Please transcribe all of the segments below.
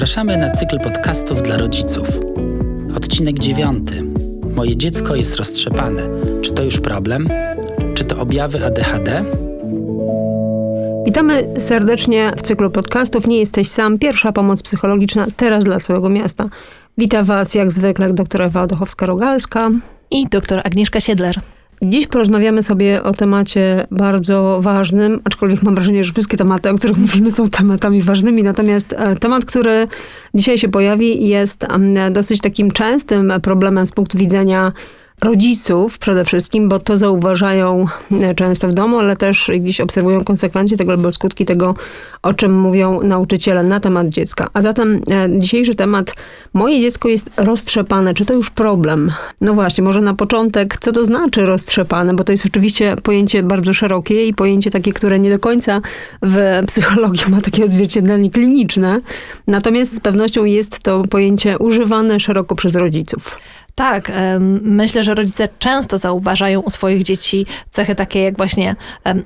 Zapraszamy na cykl podcastów dla rodziców. Odcinek dziewiąty. Moje dziecko jest roztrzepane. Czy to już problem? Czy to objawy ADHD? Witamy serdecznie w cyklu podcastów Nie jesteś sam. Pierwsza pomoc psychologiczna teraz dla całego miasta. Witam Was jak zwykle doktor Ewa Odochowska-Rogalska i doktor Agnieszka Siedler. Dziś porozmawiamy sobie o temacie bardzo ważnym, aczkolwiek mam wrażenie, że wszystkie tematy, o których mówimy, są tematami ważnymi. Natomiast e, temat, który dzisiaj się pojawi, jest dosyć takim częstym problemem z punktu widzenia rodziców przede wszystkim, bo to zauważają e, często w domu, ale też gdzieś obserwują konsekwencje tego albo skutki tego, o czym mówią nauczyciele na temat dziecka. A zatem e, dzisiejszy temat, moje dziecko jest roztrzepane, czy to już problem? No właśnie, może na początek, co to znaczy roztrzepane, bo to jest oczywiście pojęcie bardzo szerokie i pojęcie takie, które nie do końca w psychologii ma takie odzwierciedlenie kliniczne, natomiast z pewnością jest to pojęcie używane szeroko przez rodziców. Tak, myślę, że rodzice często zauważają u swoich dzieci cechy takie jak właśnie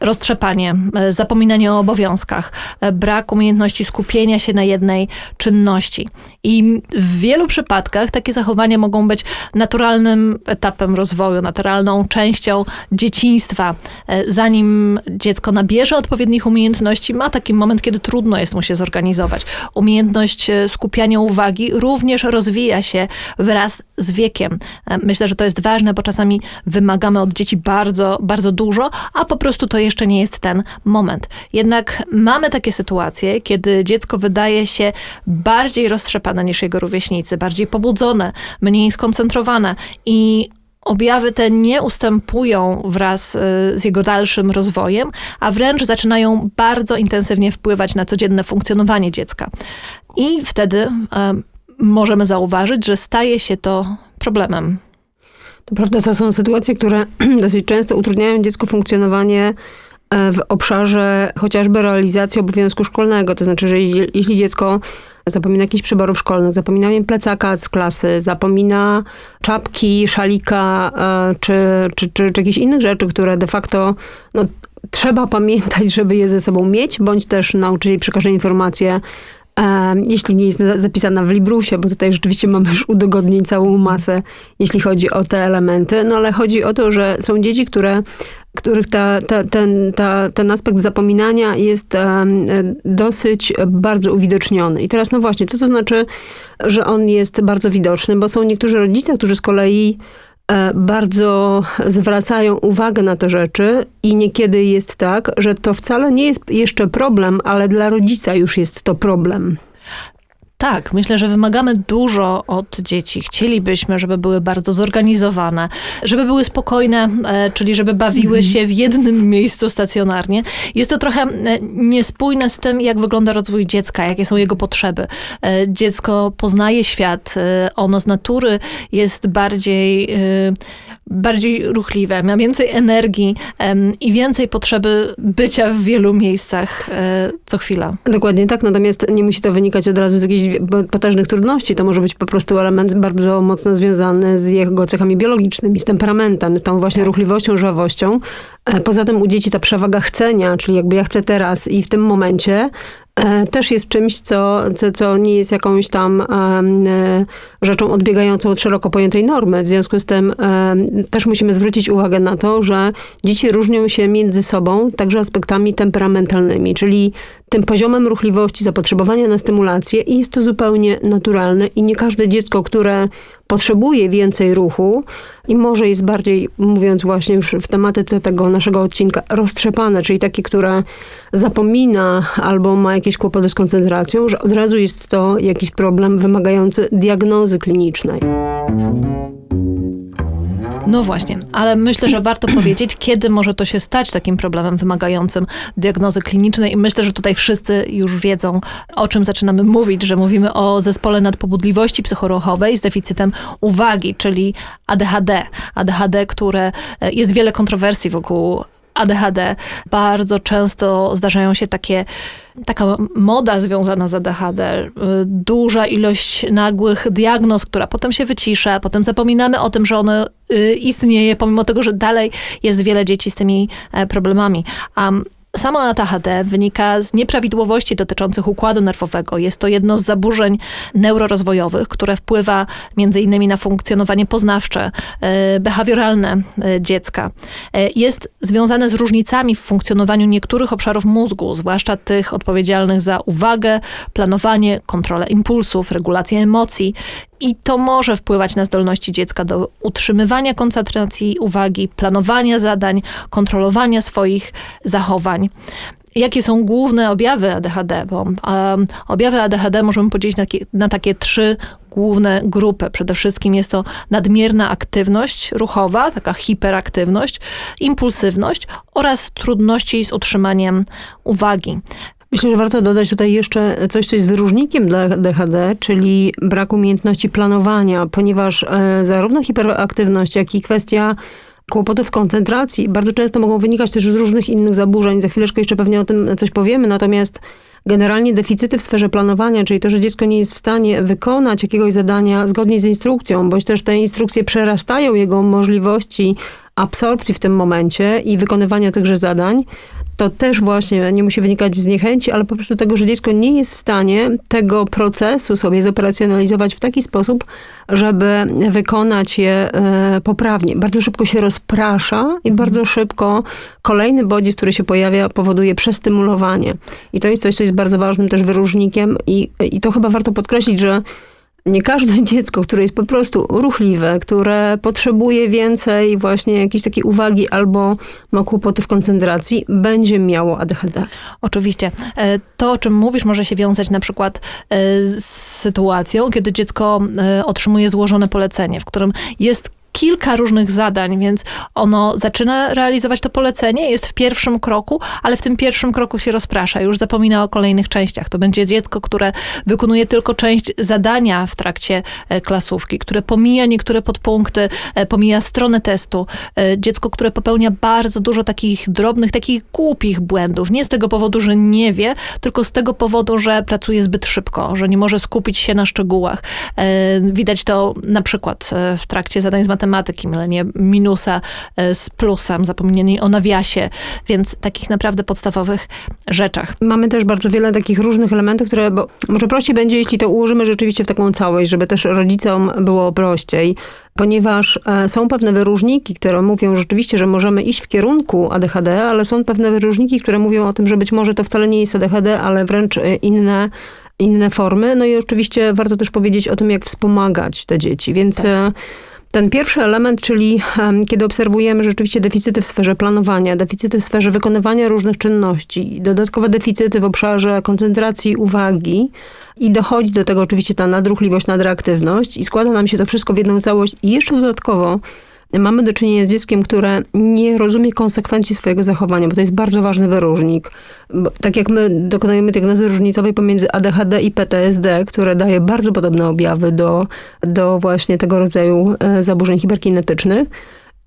roztrzepanie, e, zapominanie o obowiązkach, e, brak umiejętności skupienia się na jednej czynności. I w wielu przypadkach takie zachowania mogą być naturalnym etapem rozwoju, naturalną częścią dzieciństwa. E, zanim dziecko nabierze odpowiednich umiejętności, ma taki moment, kiedy trudno jest mu się zorganizować. Umiejętność skupiania uwagi również rozwija się wraz z wiekiem E, myślę, że to jest ważne, bo czasami wymagamy od dzieci bardzo, bardzo dużo, a po prostu to jeszcze nie jest ten moment. Jednak mamy takie sytuacje, kiedy dziecko wydaje się bardziej roztrzepane niż jego rówieśnicy, bardziej pobudzone, mniej skoncentrowane i objawy te nie ustępują wraz e, z jego dalszym rozwojem, a wręcz zaczynają bardzo intensywnie wpływać na codzienne funkcjonowanie dziecka. I wtedy e, możemy zauważyć, że staje się to problemem. To prawda, to są sytuacje, które dosyć często utrudniają dziecku funkcjonowanie e, w obszarze chociażby realizacji obowiązku szkolnego. To znaczy, że jeśli, dziecko zapomina jakichś przyborów szkolnych, zapomina wiem, plecaka z klasy, zapomina czapki, szalika e, czy, czy, czy, czy jakichś innych rzeczy, które de facto no, trzeba pamiętać, żeby je ze sobą mieć, bądź też nauczyciel przekaże informację jeśli nie jest zapisana w Librusie, bo tutaj rzeczywiście mamy już udogodnień całą masę, jeśli chodzi o te elementy, no ale chodzi o to, że są dzieci, które których ta, ta, ten, ta, ten aspekt zapominania jest dosyć bardzo uwidoczniony. I teraz, no właśnie, co to znaczy, że on jest bardzo widoczny? Bo są niektórzy rodzice, którzy z kolei bardzo zwracają uwagę na te rzeczy i niekiedy jest tak, że to wcale nie jest jeszcze problem, ale dla rodzica już jest to problem. Tak, myślę, że wymagamy dużo od dzieci. Chcielibyśmy, żeby były bardzo zorganizowane, żeby były spokojne, e, czyli żeby bawiły mhm. się w jednym miejscu stacjonarnie. Jest to trochę e, niespójne z tym, jak wygląda rozwój dziecka, jakie są jego potrzeby. E, dziecko poznaje świat, ono z natury jest bardziej, bardziej ruchliwe, ma więcej energii i więcej potrzeby bycia w wielu miejscach co chwila. Dokładnie tak, natomiast nie musi to wynikać od razu z jakiejś potężnych trudności. To może być po prostu element bardzo mocno związany z jego cechami biologicznymi, z temperamentem, z tą właśnie ruchliwością, żwawością. E, poza tym u dzieci ta przewaga chcenia, czyli jakby ja chcę teraz i w tym momencie, też jest czymś, co, co, co nie jest jakąś tam e, rzeczą odbiegającą od szeroko pojętej normy. W związku z tym też musimy zwrócić uwagę na to, że dzieci różnią się między sobą także aspektami temperamentalnymi, czyli tym poziomem ruchliwości, zapotrzebowania na stymulację i jest to zupełnie naturalne i nie każde dziecko, które potrzebuje więcej ruchu i może jest bardziej, mówiąc właśnie już w tematyce tego naszego odcinka, roztrzepane, czyli takie, które zapomina albo ma jakieś kłopoty z koncentracją, że od razu jest to jakiś problem wymagający diagnozy klinicznej. No właśnie, ale myślę, że warto powiedzieć, kiedy może to się stać takim problemem wymagającym diagnozy klinicznej i myślę, że tutaj wszyscy już wiedzą, o czym zaczynamy mówić, że mówimy o zespole nadpobudliwości psychoruchowej z deficytem uwagi, czyli ADHD. ADHD, które e, jest wiele kontrowersji wokół ADHD. Bardzo często zdarzają się takie taka moda związana z ADHD, duża ilość nagłych diagnoz, która potem się wycisza, potem zapominamy o tym, że ono y, istnieje, pomimo tego, że dalej jest wiele dzieci z tymi e, problemami. Samo ADHD wynika z nieprawidłowości dotyczących układu nerwowego. Jest to jedno z zaburzeń neurorozwojowych, które wpływa między innymi na funkcjonowanie poznawcze, e, behawioralne e, dziecka. E, Jest związane z różnicami w funkcjonowaniu niektórych obszarów mózgu, zwłaszcza tych odpowiedzialnych za uwagę, planowanie, kontrolę impulsów, regulację emocji. I to może wpływać na zdolności dziecka do utrzymywania koncentracji uwagi, planowania zadań, kontrolowania swoich zachowań. Jakie są główne objawy ADHD? Bo um, objawy ADHD możemy podzielić na, na takie trzy główne grupy. Przede wszystkim jest to nadmierna aktywność ruchowa, taka hiperaktywność, impulsywność oraz trudności z utrzymaniem uwagi. Myślę, że warto dodać tutaj jeszcze coś, co jest wyróżnikiem dla DHD, czyli brak umiejętności planowania, ponieważ e, zarówno hiperaktywność, jak i kwestia kłopotów koncentracji bardzo często mogą wynikać też z różnych innych zaburzeń. Za chwileczkę jeszcze pewnie o tym coś powiemy, natomiast generalnie deficyty w sferze planowania, czyli to, że dziecko nie jest w stanie wykonać jakiegoś zadania zgodnie z instrukcją, bądź też te instrukcje przerastają jego możliwości absorpcji w tym momencie i wykonywania tychże zadań, to też właśnie nie musi wynikać z niechęci, ale po prostu tego, że dziecko nie jest w stanie tego procesu sobie zoperacjonalizować w taki sposób, żeby wykonać je e, poprawnie. Bardzo szybko się rozprasza i bardzo szybko kolejny bodziec, który się pojawia, powoduje przestymulowanie. I to jest coś, co jest bardzo ważnym też wyróżnikiem i, i to chyba warto podkreślić, że nie każde dziecko, które jest po prostu ruchliwe, które potrzebuje więcej właśnie jakiejś takiej uwagi albo ma kłopoty w koncentracji, będzie miało ADHD. Oczywiście. E, To, o czym mówisz, może się wiązać na przykład e, z sytuacją, kiedy dziecko e, otrzymuje złożone polecenie, w którym jest kilka różnych zadań, więc ono zaczyna realizować to polecenie, jest w pierwszym kroku, ale w tym pierwszym kroku się rozprasza, już zapomina o kolejnych częściach. To będzie dziecko, które wykonuje tylko część zadania w trakcie e, klasówki, które pomija niektóre podpunkty, e, pomija stronę testu. E, Dziecko, które popełnia bardzo dużo takich drobnych, takich głupich błędów. Nie z tego powodu, że nie wie, tylko z tego powodu, że pracuje zbyt szybko, że nie może skupić się na szczegółach. Widać to na przykład w trakcie zadań z matematyki, mylenie minusa e, z plusem, zapominanie o nawiasie, więc takich naprawdę podstawowych rzeczach. Mamy też bardzo wiele takich różnych elementów, które, bo może prościej będzie, jeśli to ułożymy rzeczywiście w taką całość, żeby też rodzicom było prościej, ponieważ e, są pewne wyróżniki, które mówią rzeczywiście, że możemy iść w kierunku ADHD, ale są pewne wyróżniki, które mówią o tym, że być może to wcale nie jest ADHD, ale wręcz e, inne, inne formy. No i oczywiście warto też powiedzieć o tym, jak wspomagać te dzieci, więc... Tak. Ten pierwszy element, czyli kiedy obserwujemy rzeczywiście deficyty w sferze planowania, deficyty w sferze wykonywania różnych czynności, dodatkowe deficyty w obszarze koncentracji uwagi i dochodzi do tego oczywiście ta nadruchliwość, nadreaktywność i składa nam się to wszystko w jedną całość i jeszcze dodatkowo mamy do czynienia z dzieckiem, które nie rozumie konsekwencji swojego zachowania, bo to jest bardzo ważny wyróżnik. Bo, tak jak my dokonujemy diagnozy różnicowej pomiędzy ADHD i PTSD, które daje bardzo podobne objawy do, do właśnie tego rodzaju e, zaburzeń hiperkinetycznych,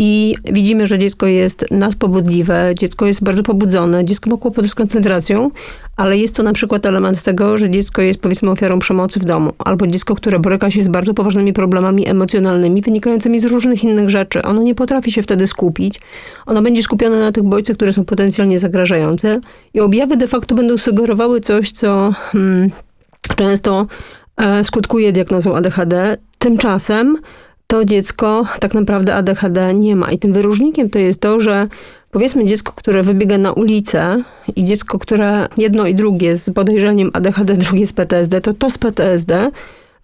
i widzimy, że dziecko jest nadpobudliwe, dziecko jest bardzo pobudzone, dziecko ma kłopoty z koncentracją, ale jest to na przykład element tego, że dziecko jest powiedzmy ofiarą przemocy w domu, albo dziecko, które boryka się z bardzo poważnymi problemami emocjonalnymi, wynikającymi z różnych innych rzeczy. Ono nie potrafi się wtedy skupić. Ono będzie skupione na tych bodźcach, które są potencjalnie zagrażające i objawy de facto będą sugerowały coś, co hmm, często e, skutkuje diagnozą ADHD. Tymczasem to dziecko tak naprawdę ADHD nie ma. I tym wyróżnikiem to jest to, że powiedzmy dziecko, które wybiega na ulicę i dziecko, które jedno i drugie z podejrzeniem ADHD, drugie z PTSD, to to z PTSD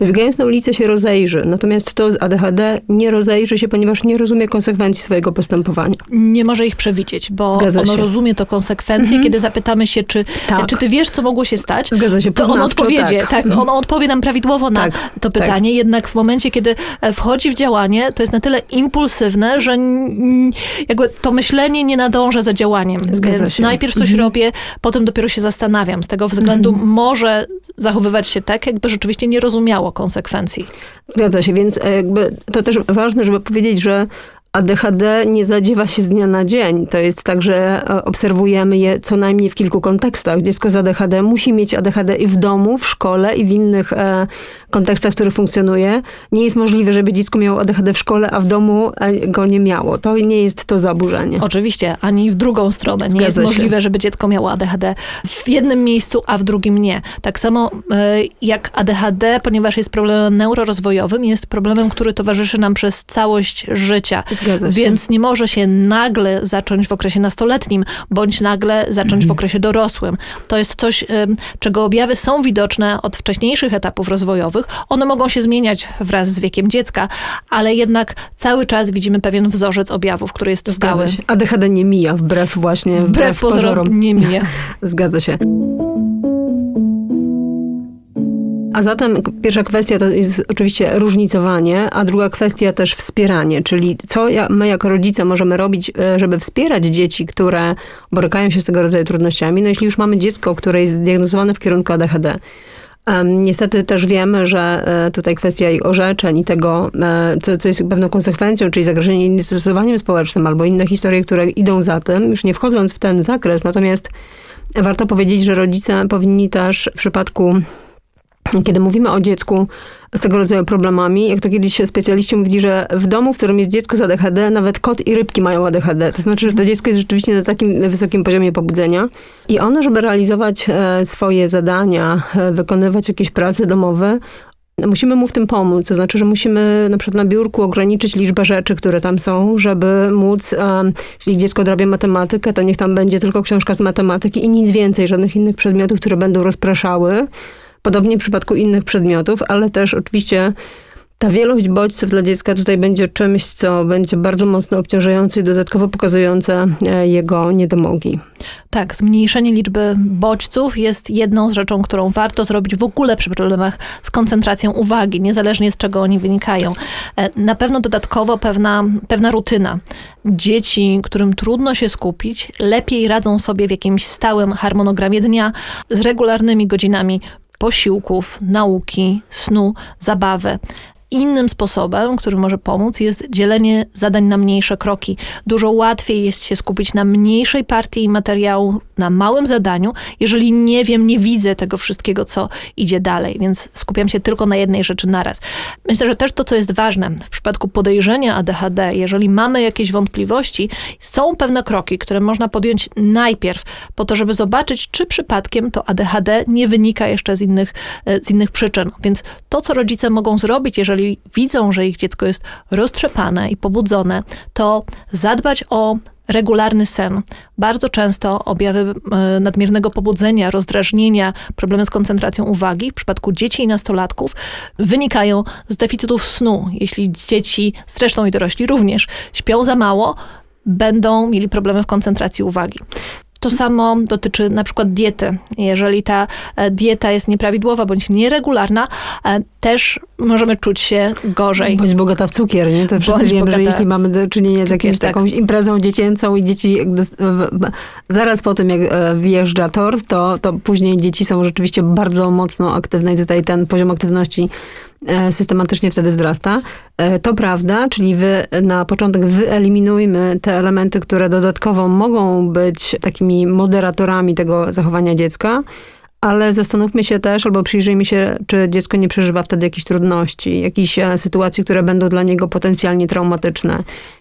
wybiegając na ulicę się rozejrzy. Natomiast to z ADHD nie rozejrzy się, ponieważ nie rozumie konsekwencji swojego postępowania. Nie może ich przewidzieć, bo Zgadza ono się. rozumie to konsekwencje, kiedy zapytamy się, czy, Tak. czy ty wiesz, co mogło się stać, Zgadza się, to ono poznawczo, odpowiedzie, tak. tak. ono odpowie nam prawidłowo na Tak, to tak. pytanie, jednak w momencie, kiedy e, wchodzi w działanie, to jest na tyle impulsywne, że jakby to myślenie nie nadąża za działaniem. Zgadza Więc się. najpierw coś Mhm. robię, potem dopiero się zastanawiam. Z tego względu może zachowywać się tak, jakby rzeczywiście nie rozumiało konsekwencji. Zgadza się, więc e, jakby to też ważne, żeby powiedzieć, że ADHD nie zadziewa się z dnia na dzień. To jest tak, że e, obserwujemy je co najmniej w kilku kontekstach. Dziecko z ADHD musi mieć ADHD i w domu, w szkole i w innych e, kontekstach, w których funkcjonuje. Nie jest możliwe, żeby dziecko miało ADHD w szkole, a w domu e, go nie miało. To nie jest to zaburzenie. Oczywiście, ani w drugą stronę. Nie Zgadza jest się. możliwe, żeby dziecko miało ADHD w jednym miejscu, a w drugim nie. Tak samo e, jak ADHD, ponieważ jest problemem neurorozwojowym, jest problemem, który towarzyszy nam przez całość życia. Zgadza. Więc nie może się nagle zacząć w okresie nastoletnim, bądź nagle zacząć Mhm. w okresie dorosłym. To jest coś, czego objawy są widoczne od wcześniejszych etapów rozwojowych. One mogą się zmieniać wraz z wiekiem dziecka, ale jednak cały czas widzimy pewien wzorzec objawów, który jest stały. Zgadza się. ADHD nie mija, wbrew właśnie, wbrew, Wbrew pozorom nie mija. Zgadza się. A zatem pierwsza kwestia to jest oczywiście różnicowanie, a druga kwestia też wspieranie, czyli co my jako rodzice możemy robić, e, żeby wspierać dzieci, które borykają się z tego rodzaju trudnościami. No jeśli już mamy dziecko, które jest zdiagnozowane w kierunku ADHD, Niestety też wiemy, że e, tutaj kwestia i orzeczeń i tego, e, co, co jest pewną konsekwencją, czyli zagrożenie niestosowaniem społecznym albo inne historie, które idą za tym, już nie wchodząc w ten zakres, natomiast warto powiedzieć, że rodzice powinni też w przypadku kiedy mówimy o dziecku z tego rodzaju problemami, jak to kiedyś specjaliści mówili, że w domu, w którym jest dziecko z ADHD, nawet kot i rybki mają ADHD. To znaczy, że to dziecko jest rzeczywiście na takim wysokim poziomie pobudzenia. I one, żeby realizować e, swoje zadania, e, wykonywać jakieś prace domowe, Musimy mu w tym pomóc, to znaczy, że musimy na przykład na biurku ograniczyć liczbę rzeczy, które tam są, żeby móc, em, jeśli dziecko odrabia matematykę, to niech tam będzie tylko książka z matematyki i nic więcej, żadnych innych przedmiotów, które będą rozpraszały. Podobnie w przypadku innych przedmiotów, ale też oczywiście ta wielość bodźców dla dziecka tutaj będzie czymś, co będzie bardzo mocno obciążające i dodatkowo pokazujące e, jego niedomogi. Tak, zmniejszenie liczby bodźców jest jedną z rzeczą, którą warto zrobić w ogóle przy problemach z koncentracją uwagi, niezależnie z czego oni wynikają. E, Na pewno dodatkowo pewna, pewna rutyna. Dzieci, którym trudno się skupić, lepiej radzą sobie w jakimś stałym harmonogramie dnia z regularnymi godzinami posiłków, nauki, snu, zabawy. Innym sposobem, który może pomóc, jest dzielenie zadań na mniejsze kroki. Dużo łatwiej jest się skupić na mniejszej partii materiału, na małym zadaniu, jeżeli nie wiem, nie widzę tego wszystkiego, co idzie dalej, więc skupiam się tylko na jednej rzeczy naraz. Myślę, że też to, co jest ważne w przypadku podejrzenia ADHD, jeżeli mamy jakieś wątpliwości, są pewne kroki, które można podjąć najpierw po to, żeby zobaczyć, czy przypadkiem to ADHD nie wynika jeszcze z innych, e, z innych przyczyn. Więc to, co rodzice mogą zrobić, jeżeli widzą, że ich dziecko jest roztrzepane i pobudzone, to zadbać o regularny sen. Bardzo często objawy e, nadmiernego pobudzenia, rozdrażnienia, problemy z koncentracją uwagi w przypadku dzieci i nastolatków wynikają z deficytów snu. Jeśli dzieci, zresztą i dorośli również, śpią za mało, będą mieli problemy w koncentracji uwagi. To samo dotyczy na przykład diety. Jeżeli ta e, dieta jest nieprawidłowa bądź nieregularna, e, też możemy czuć się gorzej. Bądź bogata w cukier, nie? To wszyscy Bądź wiemy, że jeśli mamy do czynienia z jakimś tak. taką imprezą dziecięcą i dzieci zaraz po tym, jak e, wjeżdża tort, to, to później dzieci są rzeczywiście bardzo mocno aktywne i tutaj ten poziom aktywności systematycznie wtedy wzrasta. E, To prawda, czyli wy, na początek wyeliminujmy te elementy, które dodatkowo mogą być takimi moderatorami tego zachowania dziecka, ale zastanówmy się też, albo przyjrzyjmy się, czy dziecko nie przeżywa wtedy jakichś trudności, jakichś e, sytuacji, które będą dla niego potencjalnie traumatyczne,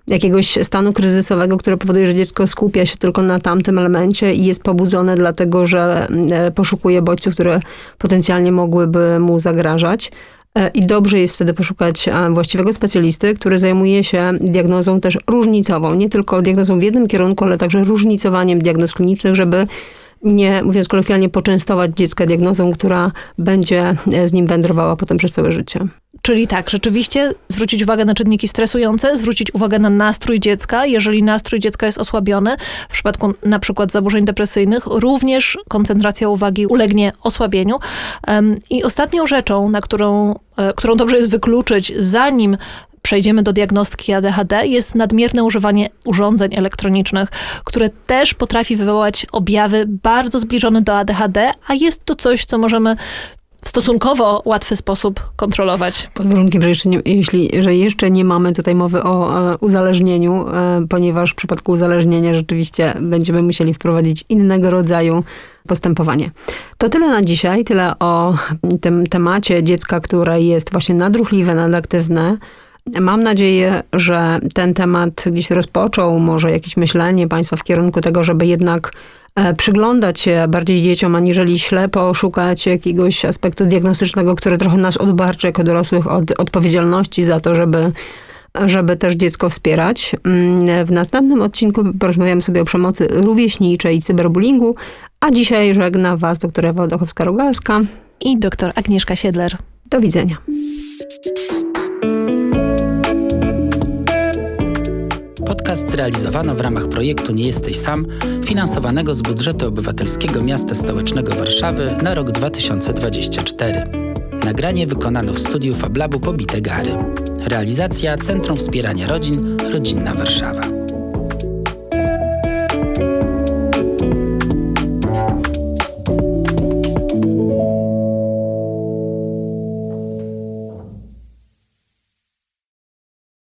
jakiegoś stanu kryzysowego, który powoduje, że dziecko skupia się tylko na tamtym elemencie i jest pobudzone dlatego, że e, poszukuje bodźców, które potencjalnie mogłyby mu zagrażać. E, I dobrze jest wtedy poszukać e, właściwego specjalisty, który zajmuje się diagnozą też różnicową. Nie tylko diagnozą w jednym kierunku, ale także różnicowaniem diagnoz klinicznych, żeby nie, mówiąc kolokwialnie, poczęstować dziecka diagnozą, która będzie e, z nim wędrowała potem przez całe życie. Czyli tak, rzeczywiście zwrócić uwagę na czynniki stresujące, zwrócić uwagę na nastrój dziecka. Jeżeli nastrój dziecka jest osłabiony, w przypadku na przykład zaburzeń depresyjnych, również koncentracja uwagi ulegnie osłabieniu. I ostatnią rzeczą, na którą, którą dobrze jest wykluczyć, zanim przejdziemy do diagnostyki ADHD, jest nadmierne używanie urządzeń elektronicznych, które też potrafi wywołać objawy bardzo zbliżone do ADHD, a jest to coś, co możemy w stosunkowo łatwy sposób kontrolować. Pod warunkiem, że jeszcze nie, jeśli, że jeszcze nie mamy tutaj mowy o e, uzależnieniu, e, ponieważ w przypadku uzależnienia rzeczywiście będziemy musieli wprowadzić innego rodzaju postępowanie. To tyle na dzisiaj, tyle o tym temacie dziecka, które jest właśnie nadruchliwe, nadaktywne. Mam nadzieję, że ten temat gdzieś rozpoczął może jakieś myślenie Państwa w kierunku tego, żeby jednak e, przyglądać się bardziej dzieciom, aniżeli ślepo szukać jakiegoś aspektu diagnostycznego, który trochę nas odbarczy jako dorosłych od odpowiedzialności za to, żeby, żeby też dziecko wspierać. Mm, W następnym odcinku porozmawiamy sobie o przemocy rówieśniczej i cyberbullyingu, a dzisiaj żegna Was doktor Ewa Odochowska-Rogalska. I doktor Agnieszka Siedler. Do widzenia. Podcast zrealizowano w ramach projektu Nie jesteś sam, finansowanego z budżetu obywatelskiego miasta stołecznego Warszawy na rok 2024. Nagranie wykonano w studiu Fablabu Pobite Gary. Realizacja Centrum Wspierania Rodzin Rodzinna Warszawa.